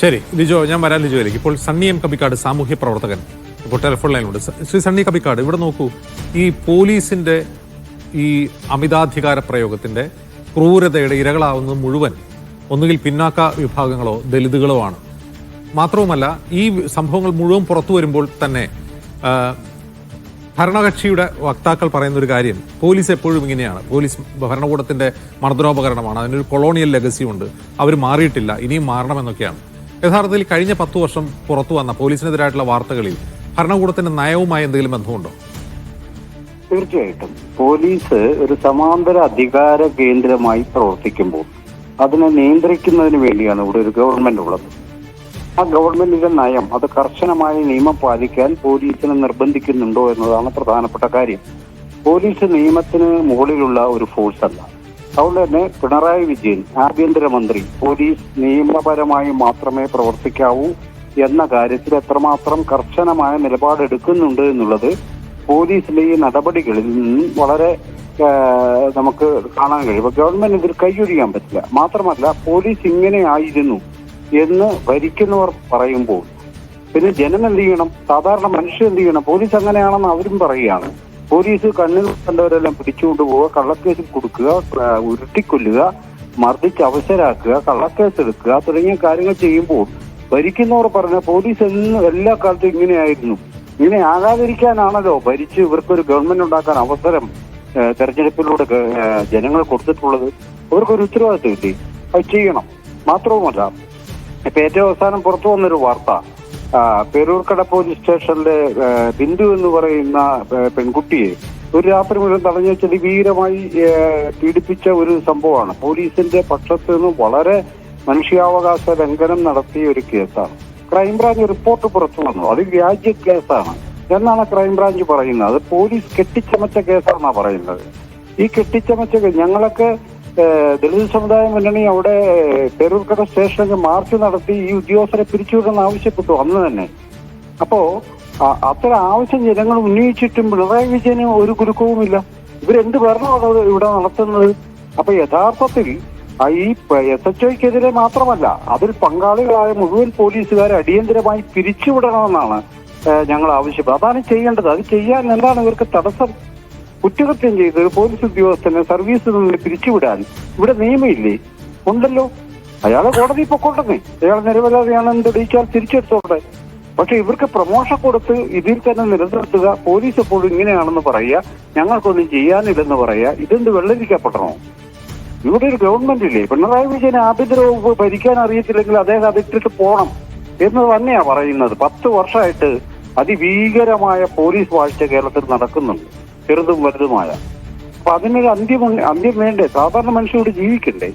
ശരി ലിജോ ഞാൻ വരാൻ ലിജോയിലേക്ക്. ഇപ്പോൾ സണ്ണി എം കബിക്കാട് സാമൂഹ്യ പ്രവർത്തകൻ. ഇപ്പോൾ ടെലിഫോൺ ലൈനിലുണ്ട്. ശ്രീ സണ്ണി കബിക്കാട് ഇവിടെ നോക്കൂ. ഈ പോലീസിന്റെ ഈ അമിതാധികാര പ്രയോഗത്തിന്റെ ക്രൂരതയുടെ ഇരകളാവുന്നത് മുഴുവൻ ഒന്നുകിൽ പിന്നാക്ക വിഭാഗങ്ങളോ ദലിതുകളോ ആണ്. മാത്രവുമല്ല ഈ സംഭവങ്ങൾ മുഴുവൻ പുറത്തു വരുമ്പോൾ തന്നെ ഭരണകക്ഷിയുടെ വക്താക്കൾ പറയുന്ന ഒരു കാര്യം പോലീസ് എപ്പോഴും ഇങ്ങനെയാണ്. പോലീസ് ഭരണകൂടത്തിന്റെ മർദ്ദനോപകരണമാണ്. അതിനൊരു കൊളോണിയൽ ലെഗസി ഉണ്ട് അവർ മാറിയിട്ടില്ല. ഇനിയും മാറണമെന്നൊക്കെയാണ്. യഥാർത്ഥത്തിൽ കഴിഞ്ഞ പത്തു വർഷം പുറത്തു വന്ന പോലീസിനെതിരായിട്ടുള്ള വാർത്തകളിൽ ഭരണകൂടത്തിന്റെ നയവുമായി എന്തെങ്കിലും ബന്ധമുണ്ടോ? തീർച്ചയായിട്ടും. പോലീസ് ഒരു സമാന്തര അധികാര കേന്ദ്രമായി പ്രവർത്തിക്കുമ്പോൾ അതിനെ നിയന്ത്രിക്കുന്നതിന് വേണ്ടിയാണ് ഇവിടെ ഒരു ഗവൺമെന്റ് ഉള്ളത്. ആ ഗവൺമെന്റിന്റെ നയം അത് കർശനമായി നിയമം പാലിക്കാൻ പോലീസിനെ നിർബന്ധിക്കുന്നുണ്ടോ എന്നതാണ് പ്രധാനപ്പെട്ട കാര്യം. പോലീസ് നിയമത്തിന് മുകളിലുള്ള ഒരു ഫോഴ്സ് അല്ല അതുകൊണ്ട് തന്നെ പിണറായി വിജയൻ ആഭ്യന്തരമന്ത്രി പോലീസ് നിയമപരമായി മാത്രമേ പ്രവർത്തിക്കാവൂ എന്ന കാര്യത്തിൽ എത്രമാത്രം കർശനമായ നിലപാടെടുക്കുന്നുണ്ട് എന്നുള്ളത് പോലീസിലെ ഈ നടപടികളിൽ നിന്നും വളരെ നമുക്ക് കാണാൻ കഴിയും. അപ്പൊ ഗവൺമെന്റ് ഇതിൽ കൈയൊഴിയാൻ പറ്റില്ല. മാത്രമല്ല പോലീസ് ഇങ്ങനെ ആയിരുന്നു എന്ന് ഭരിക്കുന്നവർ പറയുമ്പോൾ പിന്നെ ജനം എന്ത് ചെയ്യണം? സാധാരണ മനുഷ്യർ എന്ത് ചെയ്യണം? പോലീസ് അങ്ങനെയാണെന്ന് അവരും പറയുകയാണ്. പോലീസ് കണ്ണിൽ കണ്ടവരെല്ലാം പിടിച്ചുകൊണ്ട് പോവുക കള്ളക്കേസിൽ കൊടുക്കുക ഉരുട്ടിക്കൊല്ലുക മർദ്ദിച്ച് അവശരാക്കുക കള്ളക്കേസ് എടുക്കുക തുടങ്ങിയ കാര്യങ്ങൾ ചെയ്യുമ്പോൾ ഭരിക്കുന്നവർ പറഞ്ഞ പോലീസ് എന്ന് എല്ലാ കാലത്തും ഇങ്ങനെയായിരുന്നു. ഇങ്ങനെ ആകാതിരിക്കാനാണല്ലോ ഭരിച്ച് ഇവർക്കൊരു ഗവൺമെന്റ് ഉണ്ടാക്കാൻ അവസരം തെരഞ്ഞെടുപ്പിലൂടെ ജനങ്ങൾ കൊടുത്തിട്ടുള്ളത്. അവർക്കൊരു ഉത്തരവാദിത്വം കിട്ടി അത് ചെയ്യണം. മാത്രവുമല്ല ഇപ്പൊ ഏറ്റവും അവസാനം പുറത്തു വന്നൊരു വാർത്ത. പേരൂർക്കട പോലീസ് സ്റ്റേഷനിലെ ബിന്ദു എന്ന് പറയുന്ന പെൺകുട്ടിയെ ഒരു രാത്രി മുഴുവൻ തടഞ്ഞു വെച്ചത് വീരമായി പീഡിപ്പിച്ച ഒരു സംഭവമാണ്. പോലീസിന്റെ പക്ഷത്ത് നിന്ന് വളരെ മനുഷ്യാവകാശ ലംഘനം നടത്തിയ ഒരു കേസാണ്. ക്രൈംബ്രാഞ്ച് റിപ്പോർട്ട് പുറത്തു വന്നു. അത് വ്യാജ കേസാണ്. എന്നാണ് ക്രൈംബ്രാഞ്ച് പറയുന്നത്. അത് പോലീസ് കെട്ടിച്ചമച്ച കേസാണെന്നാണ് പറയുന്നത്. ഈ കെട്ടിച്ചമച്ച ഞങ്ങളൊക്കെ ദളിത് സമുദായ മുന്നണി അവിടെ പേരൂർക്കട സ്റ്റേഷനിൽ മാർച്ച് നടത്തി ഈ ഉദ്യോഗസ്ഥരെ പിരിച്ചുവിടണം ആവശ്യപ്പെട്ടു അന്ന് തന്നെ. അപ്പോ അത്ര ആവശ്യം ജനങ്ങൾ ഉന്നയിച്ചിട്ടും പിണറായി വിജയന് ഒരു കുരുക്കവുമില്ല. ഇവരെന്ത് ഭരണമാണ് ഇവിടെ നടത്തുന്നത്? അപ്പൊ യഥാർത്ഥത്തിൽ ഈ എസ് എച്ച് ഒക്കെതിരെ മാത്രമല്ല അതിൽ പങ്കാളികളായ മുഴുവൻ പോലീസുകാരെ അടിയന്തരമായി പിരിച്ചുവിടണമെന്നാണ് ഞങ്ങൾ ആവശ്യപ്പെടുന്നത് അതാണ് ചെയ്യേണ്ടത്. അത് ചെയ്യാൻ എന്താണ് ഇവർക്ക് തടസ്സം? കുറ്റകൃത്യം ചെയ്ത് പോലീസ് ഉദ്യോഗസ്ഥനെ സർവീസിൽ നിന്ന് പിരിച്ചുവിടാൻ ഇവിടെ നിയമമില്ലേ? ഉണ്ടല്ലോ. അയാളെ കോടതി പൊക്കോട്ടെന്നേ. അയാൾ നിരപരാധിയാണെന്ന് തെളിയിച്ചാൽ തിരിച്ചെടുത്തോട്ടെ പക്ഷെ ഇവർക്ക് പ്രമോഷൻ കൊടുത്ത് ഇതിൽ തന്നെ നിലനിർത്തുക പോലീസ് എപ്പോഴും ഇങ്ങനെയാണെന്ന് പറയുക ഞങ്ങൾക്കൊന്നും ചെയ്യാനില്ലെന്ന് പറയുക ഇതെന്ത് വെള്ളരിക്കപ്പെടണോ? ഇവിടെ ഒരു ഗവൺമെന്റ് ഇല്ലേ? പിണറായി വിജയൻ ആഭ്യന്തര വകുപ്പ് ഭരിക്കാൻ അറിയത്തില്ലെങ്കിൽ അദ്ദേഹം അതിട്ടിട്ട് പോണം എന്ന് തന്നെയാ പറയുന്നത്. പത്ത് വർഷമായിട്ട് അതിഭീകരമായ പോലീസ് വാഴ്ച കേരളത്തിൽ നടക്കുന്നുണ്ട്. ചെറുതും വലുതുമായ. അപ്പൊ അതിനൊരു അന്ത്യം അന്ത്യം വേണ്ടേ? സാധാരണ മനുഷ്യരോട് ജീവിക്കണ്ടേ?